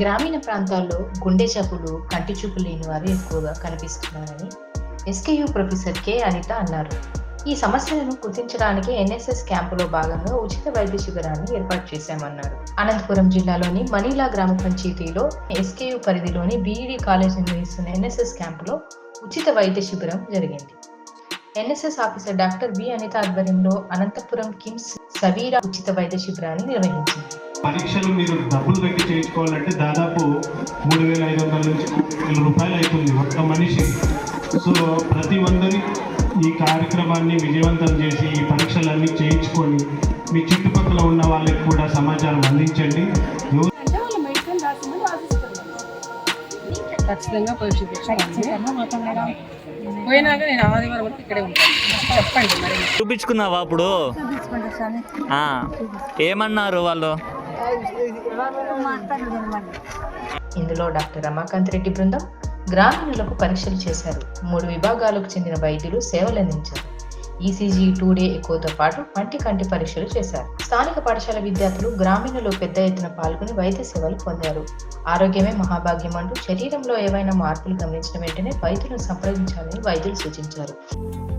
గ్రామీణ ప్రాంతాల్లో గుండె జబ్బులు కంటి చూపు లేని వారు ఎక్కువగా కనిపిస్తున్నారని ఎస్కేయు ప్రొఫెసర్ కె అనిత అన్నారు. ఈ సమస్యలను గుర్తించడానికి ఎన్ఎస్ఎస్ క్యాంపులో భాగంగా ఉచిత వైద్య శిబిరాన్ని ఏర్పాటు చేశామన్నారు. అనంతపురం జిల్లాలోని మనీలా గ్రామ పంచాయతీలో ఎస్కేయు పరిధిలోని బీఈడి కాలేజ్ నిర్వహిస్తున్న ఎన్ఎస్ఎస్ క్యాంపులో ఉచిత వైద్య శిబిరం జరిగింది. NSS officer doctor B Anitha ఆధ్వర్యంలో అనంతపురం కిమ్స్ సవీరా ఉచిత వైద్య శిబిరాన్ని నిర్వహించింది. పరీక్షలు మీరు డబ్బులు కట్టి చేయించుకోవాలంటే దాదాపు మూడు వేల ఐదు వందల నుంచి వేల రూపాయలు అవుతుంది ఒక్క మనిషి. సో ప్రతి ఒందరి ఈ కార్యక్రమాన్ని విజయవంతం చేసి ఈ పరీక్షలన్నీ చేయించుకొని మీ చుట్టుపక్కల ఉన్న వాళ్ళకి కూడా సమాచారం అందించండి. ఖచ్చితంగా పోయి చూపించుకోండి. పోయినాక నేను ఆదివారం వరకు ఇక్కడే ఉంటాను. చెప్పండి మరి. చూపించుకున్నావా అప్పుడు? ఏమన్నారు వాళ్ళు? ఇందులో డాక్టర్ రమాకాంత్ రెడ్డి బృందం గ్రామీణులకు పరీక్షలు చేశారు. మూడు విభాగాలకు చెందిన వైద్యులు సేవలందించారు. ఈసీజీ టూ డే ఎక్కువతో పాటు కంటి కంటి పరీక్షలు చేశారు. స్థానిక పాఠశాల విద్యార్థులు గ్రామీణులు పెద్ద ఎత్తున పాల్గొని వైద్య సేవలు పొందారు. ఆరోగ్యమే మహాభాగ్యం అంటూ శరీరంలో ఏవైనా మార్పులు గమనించిన వెంటనే వైద్యులను సంప్రదించాలని వైద్యులు సూచించారు.